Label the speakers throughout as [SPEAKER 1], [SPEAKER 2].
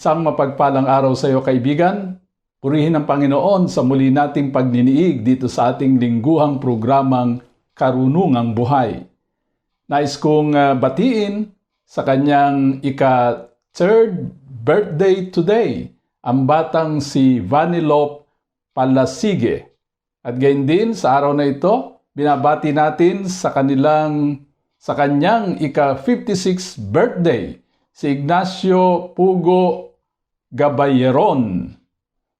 [SPEAKER 1] Isang mapagpalang araw sa iyo kaibigan. Purihin ang Panginoon sa muli nating pagniniig dito sa ating lingguhang programang Karunungang Buhay. Nais kong uh, batiin sa kanyang ika-third birthday today ang batang si Vanellope Palasige. At gayon din sa araw na ito, binabati natin sa kanilang sa kanyang ika-56 birthday si Ignacio Pugo Gabayeron.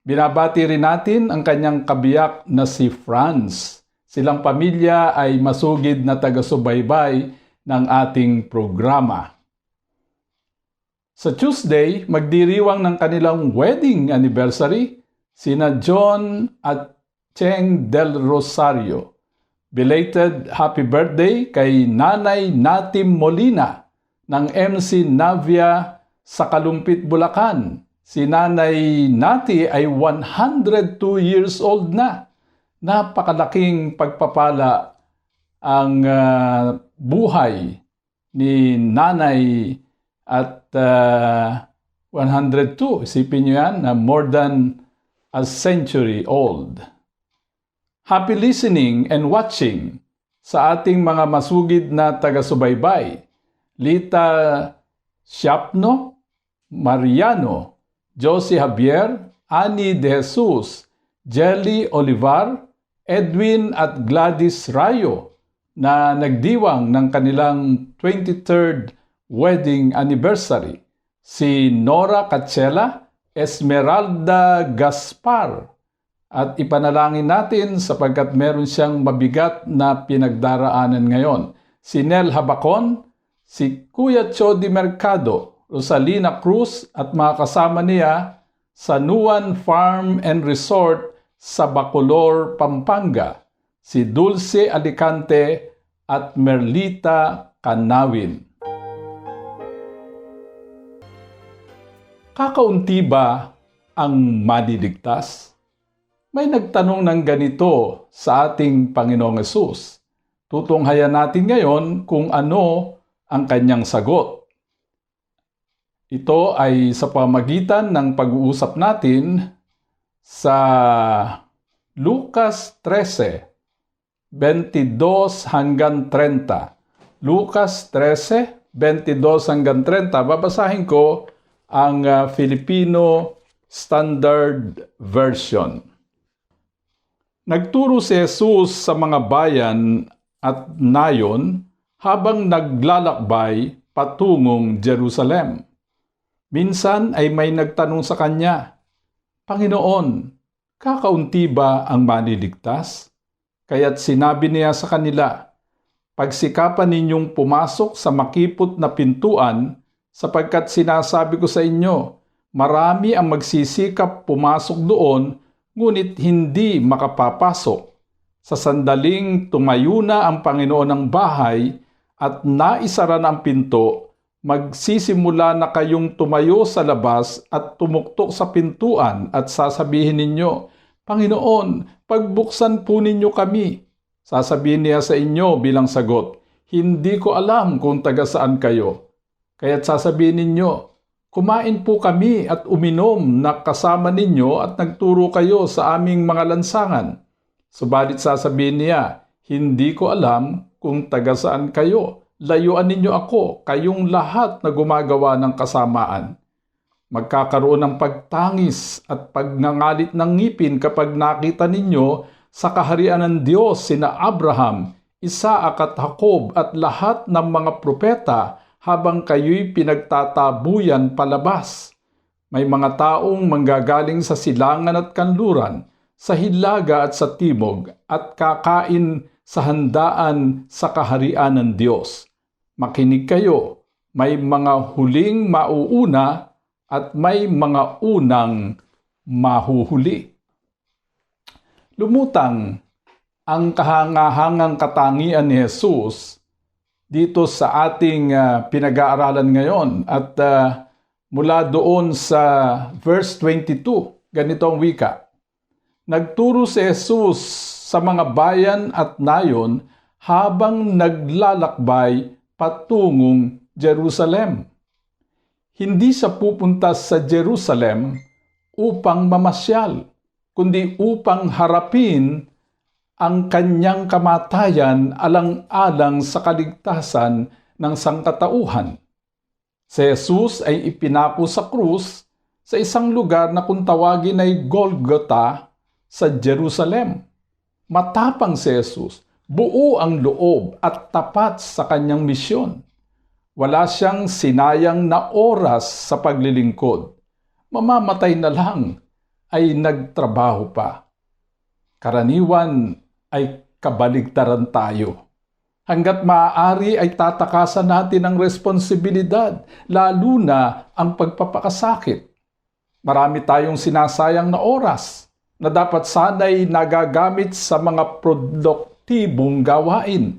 [SPEAKER 1] Binabati rin natin ang kanyang kabiyak na si Franz. Silang pamilya ay masugid na taga-subaybay ng ating programa. Sa Tuesday, magdiriwang ng kanilang wedding anniversary sina John at Cheng Del Rosario. Belated happy birthday kay Nanay Natim Molina ng MC Navia sa Kalumpit, Bulacan. Si Nanay Nati ay 102 years old na. Napakalaking pagpapala ang uh, buhay ni Nanay at uh, 102. Isipin nyo yan, na more than a century old. Happy listening and watching sa ating mga masugid na taga-subaybay. Lita Siapno, Mariano, Josie Javier, Ani De Jesus, Jelly Olivar, Edwin at Gladys Rayo na nagdiwang ng kanilang 23rd wedding anniversary. Si Nora Cachela, Esmeralda Gaspar, at ipanalangin natin sapagkat meron siyang mabigat na pinagdaraanan ngayon. Si Nel Habacon, si Kuya Chody Mercado, Rosalina Cruz at mga kasama niya sa Nuan Farm and Resort sa Bacolor, Pampanga, si Dulce Alicante at Merlita Kanawin. Kakaunti ba ang madiligtas? May nagtanong ng ganito sa ating Panginoong Yesus. Tutunghayan natin ngayon kung ano ang kanyang sagot. Ito ay sa pamagitan ng pag-uusap natin sa Lucas 13, 22 hanggang 30. Lucas 13, 22 hanggang 30. Babasahin ko ang uh, Filipino Standard Version. Nagturo si Jesus sa mga bayan at nayon habang naglalakbay patungong Jerusalem. Minsan ay may nagtanong sa kanya, Panginoon, kakaunti ba ang maniligtas? Kaya't sinabi niya sa kanila, Pagsikapan ninyong pumasok sa makipot na pintuan sapagkat sinasabi ko sa inyo, marami ang magsisikap pumasok doon ngunit hindi makapapasok. Sa sandaling tumayo na ang Panginoon ng bahay at naisara na ang pinto, magsisimula na kayong tumayo sa labas at tumuktok sa pintuan at sasabihin ninyo, Panginoon, pagbuksan po ninyo kami. Sasabihin niya sa inyo bilang sagot, Hindi ko alam kung taga saan kayo. Kaya't sasabihin ninyo, Kumain po kami at uminom na kasama ninyo at nagturo kayo sa aming mga lansangan. Subalit sasabihin niya, hindi ko alam kung taga saan kayo. Layuan ninyo ako, kayong lahat na gumagawa ng kasamaan. Magkakaroon ng pagtangis at pagngangalit ng ngipin kapag nakita ninyo sa kaharian ng Diyos sina Abraham, Isaac at Jacob at lahat ng mga propeta habang kayo'y pinagtatabuyan palabas. May mga taong manggagaling sa silangan at kanluran, sa hilaga at sa timog, at kakain sa handaan sa kaharian ng Diyos. Makinig kayo, may mga huling mauuna at may mga unang mahuhuli. Lumutang ang kahangahangang katangian ni Jesus dito sa ating ah, pinag-aaralan ngayon at ah, mula doon sa verse 22, ganito ang wika. Nagturo si Jesus sa mga bayan at nayon habang naglalakbay patungong Jerusalem. Hindi siya pupunta sa Jerusalem upang mamasyal, kundi upang harapin ang kanyang kamatayan alang-alang sa kaligtasan ng sangkatauhan. Si Jesus ay ipinako sa krus sa isang lugar na kung tawagin ay Golgotha sa Jerusalem. Matapang si Jesus, buo ang loob at tapat sa kanyang misyon. Wala siyang sinayang na oras sa paglilingkod. Mamamatay na lang ay nagtrabaho pa. Karaniwan ay kabaligtaran tayo. Hanggat maaari ay tatakasan natin ang responsibilidad, lalo na ang pagpapakasakit. Marami tayong sinasayang na oras na dapat sana'y nagagamit sa mga produktibong gawain.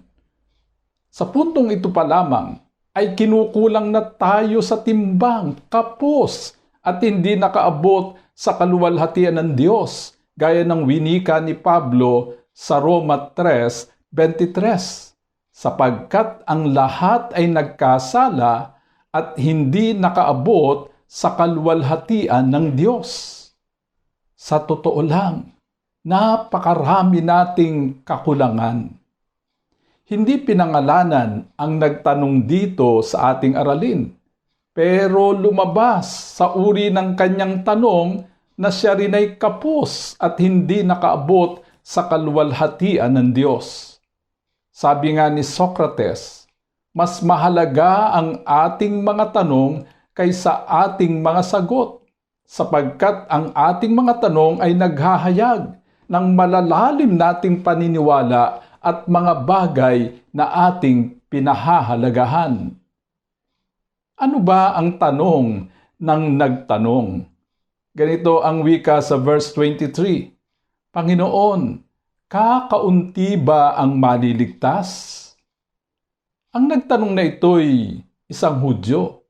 [SPEAKER 1] Sa puntong ito pa lamang, ay kinukulang na tayo sa timbang, kapos, at hindi nakaabot sa kaluwalhatian ng Diyos, gaya ng winika ni Pablo sa Roma 3.23 sapagkat ang lahat ay nagkasala at hindi nakaabot sa kalwalhatian ng Diyos. Sa totoo lang, napakarami nating kakulangan. Hindi pinangalanan ang nagtanong dito sa ating aralin, pero lumabas sa uri ng kanyang tanong na siya rin ay kapos at hindi nakaabot sa kalwalhatian ng Diyos. Sabi nga ni Socrates, mas mahalaga ang ating mga tanong kaysa ating mga sagot, sapagkat ang ating mga tanong ay naghahayag ng malalalim nating paniniwala at mga bagay na ating pinahahalagahan. Ano ba ang tanong ng nagtanong? Ganito ang wika sa verse 23. Panginoon, kakaunti ba ang maliligtas? Ang nagtanong na ito'y isang Hudyo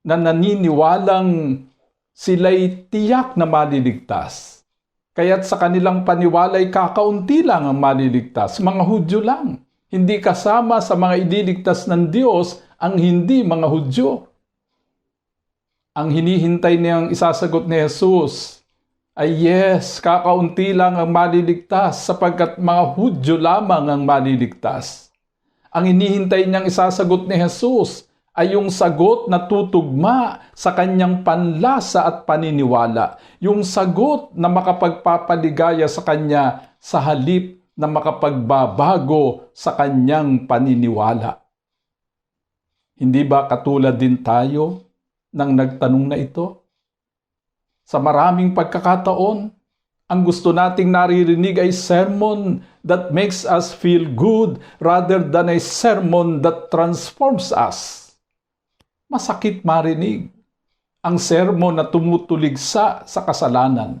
[SPEAKER 1] na naniniwalang sila'y tiyak na maliligtas. Kaya't sa kanilang paniwala'y kakaunti lang ang maliligtas, mga Hudyo lang. Hindi kasama sa mga ililigtas ng Diyos ang hindi mga Hudyo. Ang hinihintay niyang isasagot ni Jesus ay yes, kakaunti lang ang maliligtas sapagkat mga Hudyo lamang ang maliligtas. Ang inihintay niyang isasagot ni Jesus ay yung sagot na tutugma sa kanyang panlasa at paniniwala. Yung sagot na makapagpapaligaya sa kanya sa halip na makapagbabago sa kanyang paniniwala. Hindi ba katulad din tayo nang nagtanong na ito? Sa maraming pagkakataon, ang gusto nating naririnig ay sermon that makes us feel good rather than a sermon that transforms us. Masakit marinig ang sermon na tumutuligsa sa kasalanan.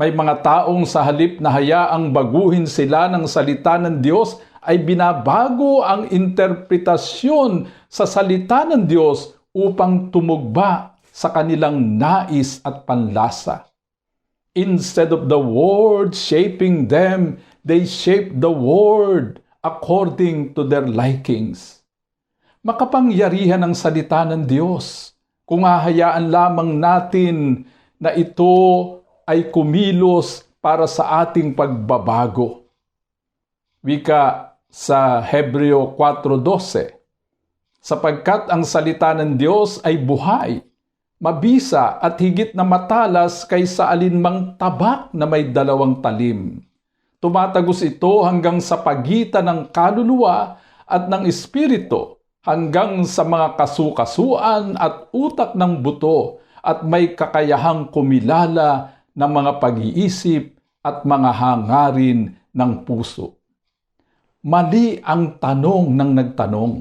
[SPEAKER 1] May mga taong sa halip na hayaang baguhin sila ng salita ng Diyos ay binabago ang interpretasyon sa salita ng Diyos upang tumugba sa kanilang nais at panlasa. Instead of the word shaping them, they shape the word according to their likings. Makapangyarihan ang salita ng Diyos kung hahayaan lamang natin na ito ay kumilos para sa ating pagbabago. Wika sa Hebreo 4.12 Sapagkat ang salita ng Diyos ay buhay mabisa at higit na matalas kaysa alinmang tabak na may dalawang talim. Tumatagos ito hanggang sa pagitan ng kaluluwa at ng espiritu, hanggang sa mga kasukasuan at utak ng buto at may kakayahang kumilala ng mga pag-iisip at mga hangarin ng puso. Mali ang tanong ng nagtanong.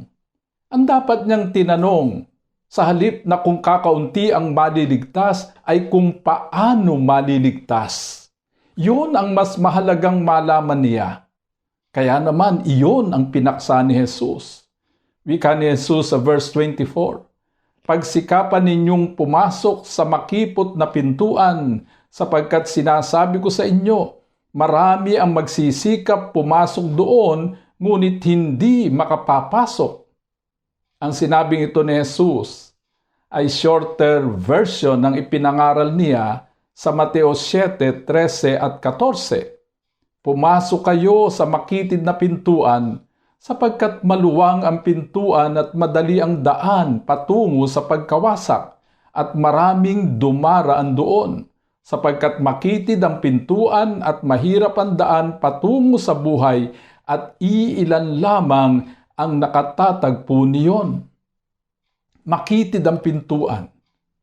[SPEAKER 1] Ang dapat niyang tinanong, Sa halip na kung kakaunti ang maliligtas ay kung paano maliligtas. Yun ang mas mahalagang malaman niya. Kaya naman iyon ang pinaksa ni Jesus. Wika ni Jesus sa verse 24, Pagsikapan ninyong pumasok sa makipot na pintuan sapagkat sinasabi ko sa inyo, marami ang magsisikap pumasok doon ngunit hindi makapapasok. Ang sinabing ito ni Jesus ay shorter version ng ipinangaral niya sa Mateo 7, 13 at 14. Pumasok kayo sa makitid na pintuan sapagkat maluwang ang pintuan at madali ang daan patungo sa pagkawasak at maraming dumaraan doon sapagkat makitid ang pintuan at mahirap ang daan patungo sa buhay at iilan lamang ang nakatatagpo niyon. Makitid ang pintuan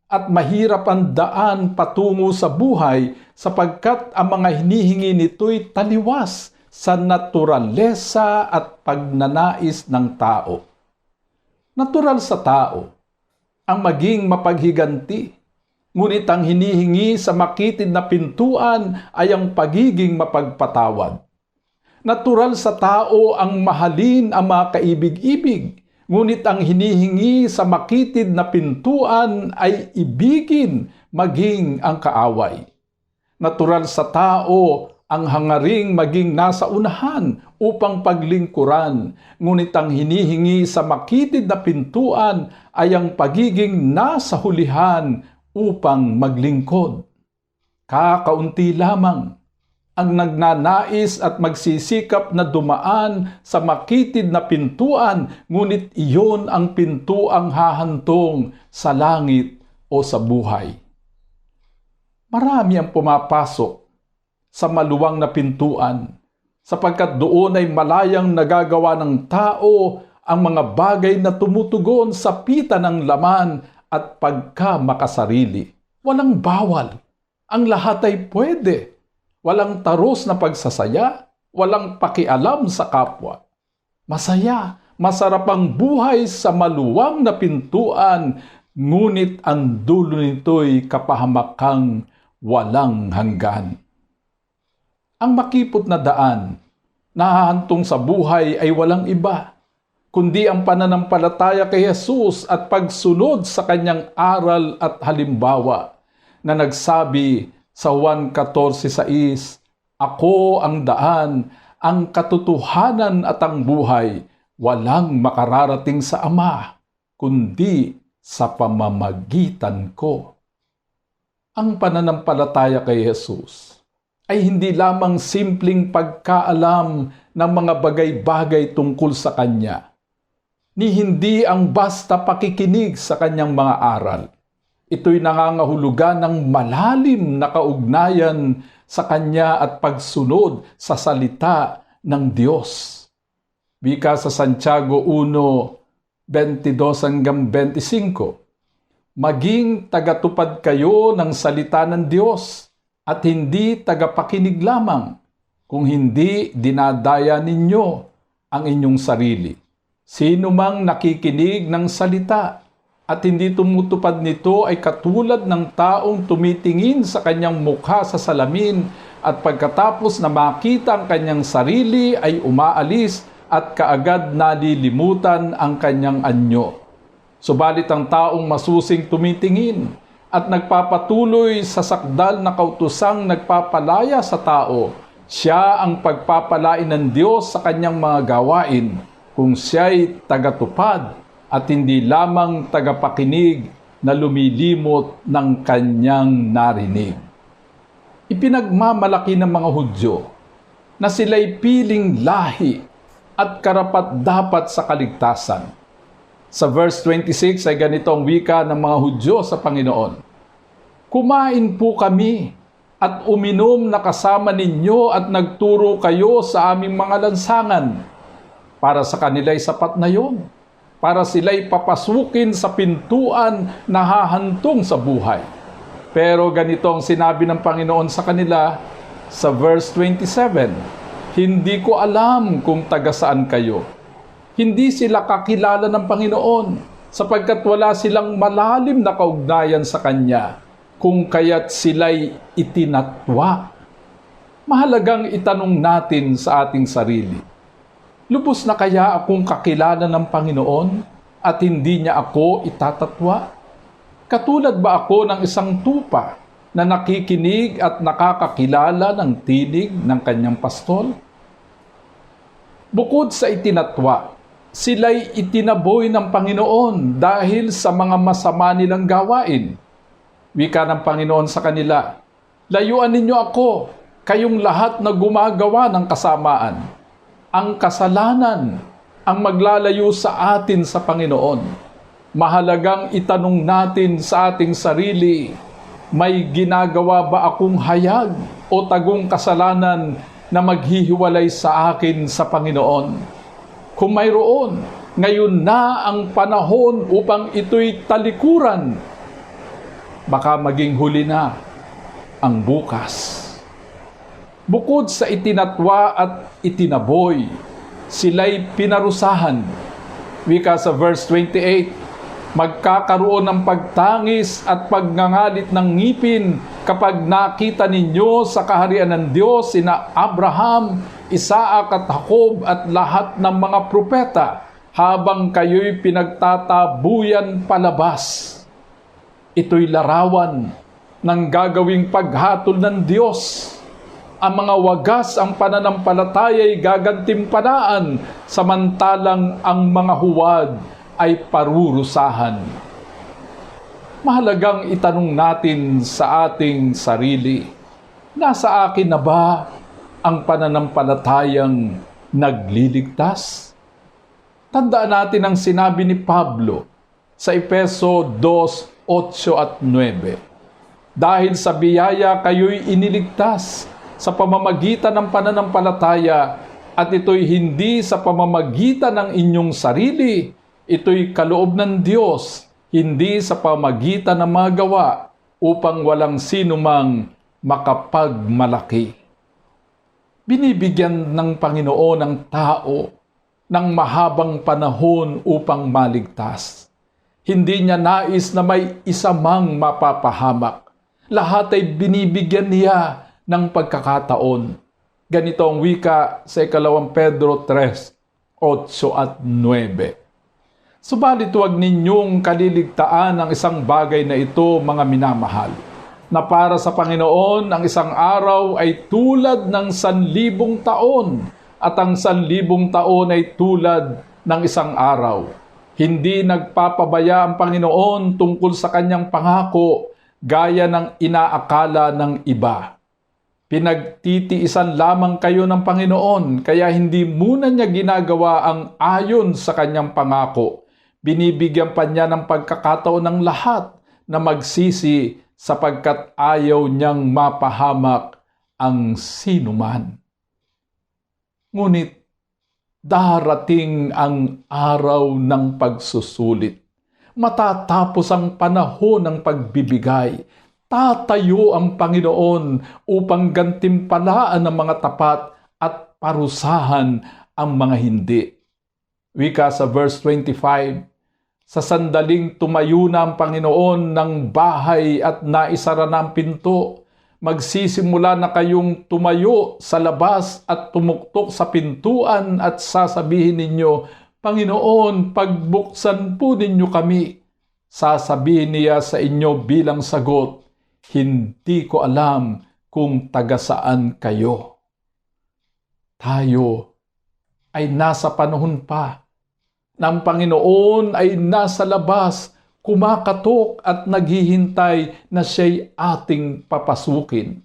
[SPEAKER 1] at mahirap ang daan patungo sa buhay sapagkat ang mga hinihingi nito'y taliwas sa naturalesa at pagnanais ng tao. Natural sa tao ang maging mapaghiganti, ngunit ang hinihingi sa makitid na pintuan ay ang pagiging mapagpatawad. Natural sa tao ang mahalin ang mga kaibig-ibig, ngunit ang hinihingi sa makitid na pintuan ay ibigin maging ang kaaway. Natural sa tao ang hangaring maging nasa unahan upang paglingkuran, ngunit ang hinihingi sa makitid na pintuan ay ang pagiging nasa hulihan upang maglingkod. Kakaunti lamang ang nagnanais at magsisikap na dumaan sa makitid na pintuan, ngunit iyon ang pintuang hahantong sa langit o sa buhay. Marami ang pumapasok sa maluwang na pintuan, sapagkat doon ay malayang nagagawa ng tao ang mga bagay na tumutugon sa pita ng laman at pagka makasarili. Walang bawal. Ang lahat ay pwede walang taros na pagsasaya, walang pakialam sa kapwa. Masaya, masarap ang buhay sa maluwang na pintuan, ngunit ang dulo nito'y kapahamakang walang hanggan. Ang makipot na daan, nahahantong sa buhay ay walang iba, kundi ang pananampalataya kay Jesus at pagsunod sa kanyang aral at halimbawa na nagsabi sa Juan 14.6, Ako ang daan, ang katotohanan at ang buhay, walang makararating sa Ama, kundi sa pamamagitan ko. Ang pananampalataya kay Jesus ay hindi lamang simpleng pagkaalam ng mga bagay-bagay tungkol sa Kanya, ni hindi ang basta pakikinig sa Kanyang mga aral ito'y nangangahulugan ng malalim na kaugnayan sa Kanya at pagsunod sa salita ng Diyos. Bika sa Santiago 1, 22 hanggang 25, Maging tagatupad kayo ng salita ng Diyos at hindi tagapakinig lamang, kung hindi dinadaya ninyo ang inyong sarili. Sino mang nakikinig ng salita at hindi tumutupad nito ay katulad ng taong tumitingin sa kanyang mukha sa salamin at pagkatapos na makita ang kanyang sarili ay umaalis at kaagad nalilimutan ang kanyang anyo. Subalit ang taong masusing tumitingin at nagpapatuloy sa sakdal na kautusang nagpapalaya sa tao, siya ang pagpapalain ng Diyos sa kanyang mga gawain kung siya'y tagatupad at hindi lamang tagapakinig na lumilimot ng kanyang narinig. Ipinagmamalaki ng mga Hudyo na sila'y piling lahi at karapat dapat sa kaligtasan. Sa verse 26 ay ganito ang wika ng mga Hudyo sa Panginoon. Kumain po kami at uminom na kasama ninyo at nagturo kayo sa aming mga lansangan. Para sa kanila'y sapat na yon para sila'y papasukin sa pintuan na hahantong sa buhay. Pero ganito ang sinabi ng Panginoon sa kanila sa verse 27, Hindi ko alam kung taga saan kayo. Hindi sila kakilala ng Panginoon sapagkat wala silang malalim na kaugnayan sa Kanya kung kaya't sila'y itinatwa. Mahalagang itanong natin sa ating sarili, Lubos na kaya akong kakilala ng Panginoon at hindi niya ako itatatwa? Katulad ba ako ng isang tupa na nakikinig at nakakakilala ng tinig ng kanyang pastol? Bukod sa itinatwa, sila'y itinaboy ng Panginoon dahil sa mga masama nilang gawain. Wika ng Panginoon sa kanila, Layuan ninyo ako, kayong lahat na gumagawa ng kasamaan. Ang kasalanan ang maglalayo sa atin sa Panginoon. Mahalagang itanong natin sa ating sarili, may ginagawa ba akong hayag o tagong kasalanan na maghihiwalay sa akin sa Panginoon? Kung mayroon, ngayon na ang panahon upang ito'y talikuran. Baka maging huli na ang bukas. Bukod sa itinatwa at itinaboy, sila'y pinarusahan. Wika sa verse 28, magkakaroon ng pagtangis at pagngangalit ng ngipin kapag nakita ninyo sa kaharian ng Diyos sina Abraham, Isaac at Jacob at lahat ng mga propeta habang kayo'y pinagtatabuyan palabas. Ito'y larawan ng gagawing paghatol ng Diyos. Ang mga wagas ang pananampalataya'y gagantimpalaan samantalang ang mga huwad ay parurusahan. Mahalagang itanong natin sa ating sarili, nasa akin na ba ang pananampalatayang nagliligtas? Tandaan natin ang sinabi ni Pablo sa Epeso 2, 8 at 9 dahil sa biyaya kayo'y iniligtas sa pamamagitan ng pananampalataya at ito'y hindi sa pamamagitan ng inyong sarili. Ito'y kaloob ng Diyos, hindi sa pamamagitan ng mga gawa upang walang sinumang makapagmalaki. Binibigyan ng Panginoon ang tao ng mahabang panahon upang maligtas. Hindi niya nais na may isa mang mapapahamak lahat ay binibigyan niya ng pagkakataon. Ganito ang wika sa ikalawang Pedro 3, 8 at 9. Subalit huwag ninyong kaliligtaan ang isang bagay na ito, mga minamahal, na para sa Panginoon ang isang araw ay tulad ng sanlibong taon at ang sanlibong taon ay tulad ng isang araw. Hindi nagpapabaya ang Panginoon tungkol sa kanyang pangako gaya ng inaakala ng iba. Pinagtitiisan lamang kayo ng Panginoon, kaya hindi muna niya ginagawa ang ayon sa kanyang pangako. Binibigyan pa niya ng pagkakataon ng lahat na magsisi sapagkat ayaw niyang mapahamak ang sinuman. Ngunit darating ang araw ng pagsusulit matatapos ang panahon ng pagbibigay. Tatayo ang Panginoon upang gantimpalaan ang mga tapat at parusahan ang mga hindi. Wika sa verse 25, Sa sandaling tumayo na ang Panginoon ng bahay at naisara na pinto, magsisimula na kayong tumayo sa labas at tumuktok sa pintuan at sasabihin ninyo, Panginoon, pagbuksan po ninyo kami. Sasabihin niya sa inyo bilang sagot, hindi ko alam kung taga saan kayo. Tayo ay nasa panahon pa ng Panginoon ay nasa labas, kumakatok at naghihintay na siya'y ating papasukin.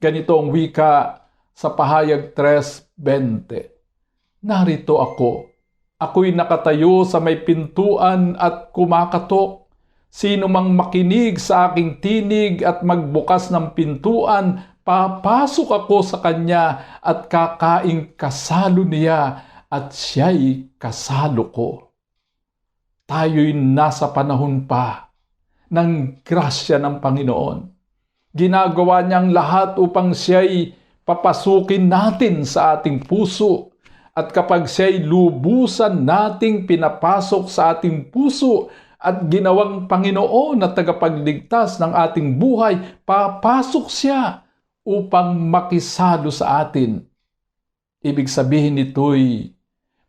[SPEAKER 1] Ganito ang wika sa pahayag 3.20. Narito ako, Ako'y nakatayo sa may pintuan at kumakatok. Sino mang makinig sa aking tinig at magbukas ng pintuan, papasok ako sa kanya at kakaing kasalo niya at siya'y kasalo ko. Tayo'y nasa panahon pa ng grasya ng Panginoon. Ginagawa niyang lahat upang siya'y papasukin natin sa ating puso at kapag siya'y lubusan nating pinapasok sa ating puso at ginawang Panginoon at tagapagligtas ng ating buhay, papasok siya upang makisalo sa atin. Ibig sabihin nito'y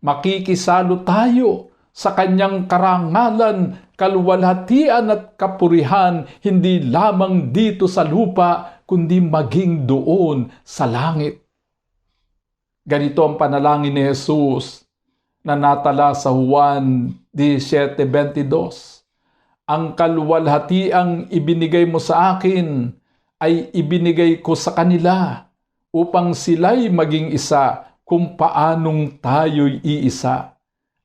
[SPEAKER 1] makikisalo tayo sa kanyang karangalan, kaluwalhatian at kapurihan, hindi lamang dito sa lupa, kundi maging doon sa langit. Ganito ang panalangin ni Jesus na natala sa Juan 17.22. Ang kaluwalhatiang ibinigay mo sa akin ay ibinigay ko sa kanila upang sila'y maging isa kung paanong tayo'y iisa.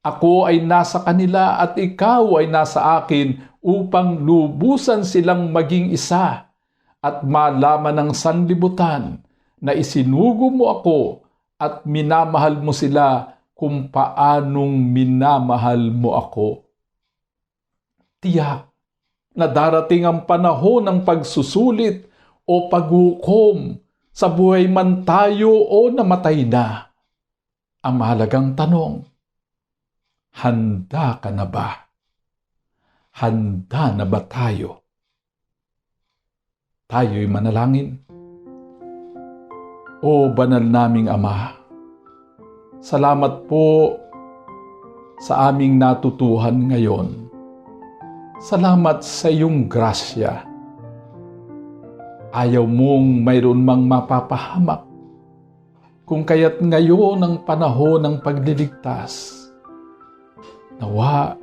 [SPEAKER 1] Ako ay nasa kanila at ikaw ay nasa akin upang lubusan silang maging isa at malaman ng sanlibutan na isinugo mo ako at minamahal mo sila kung paanong minamahal mo ako. Tiyak na darating ang panahon ng pagsusulit o paghukom sa buhay man tayo o namatay na. Ang mahalagang tanong, handa ka na ba? Handa na ba tayo? Tayo'y manalangin. O banal naming Ama, salamat po sa aming natutuhan ngayon. Salamat sa iyong grasya. Ayaw mong mayroon mang mapapahamak. Kung kaya't ngayon ang panahon ng pagliligtas, nawa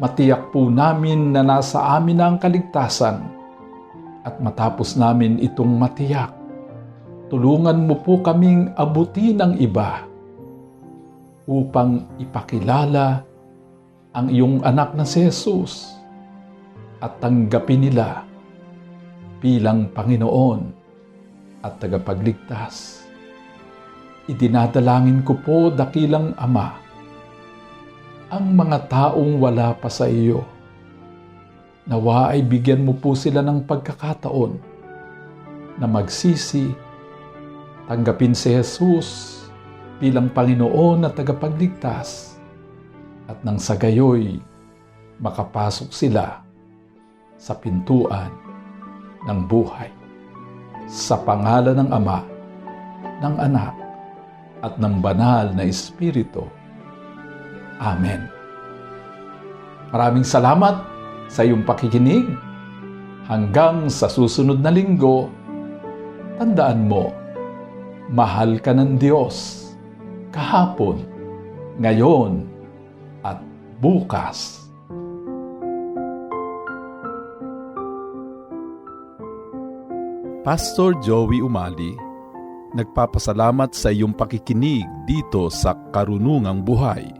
[SPEAKER 1] matiyak po namin na nasa amin ang kaligtasan at matapos namin itong matiyak, tulungan mo po kaming abuti ng iba upang ipakilala ang iyong anak na si Jesus at tanggapin nila bilang Panginoon at tagapagligtas. Idinadalangin ko po, dakilang Ama, ang mga taong wala pa sa iyo. Nawa ay bigyan mo po sila ng pagkakataon na magsisi, tanggapin si Jesus bilang Panginoon at tagapagligtas at nang sa gayoy makapasok sila sa pintuan ng buhay sa pangalan ng Ama, ng Anak, at ng Banal na Espiritu. Amen. Maraming salamat sa iyong pakikinig. Hanggang sa susunod na linggo, tandaan mo, mahal ka ng Diyos kahapon, ngayon, at bukas.
[SPEAKER 2] Pastor Joey Umali, nagpapasalamat sa iyong pakikinig dito sa Karunungang Buhay.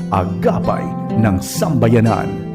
[SPEAKER 3] Agapay ng Sambayanan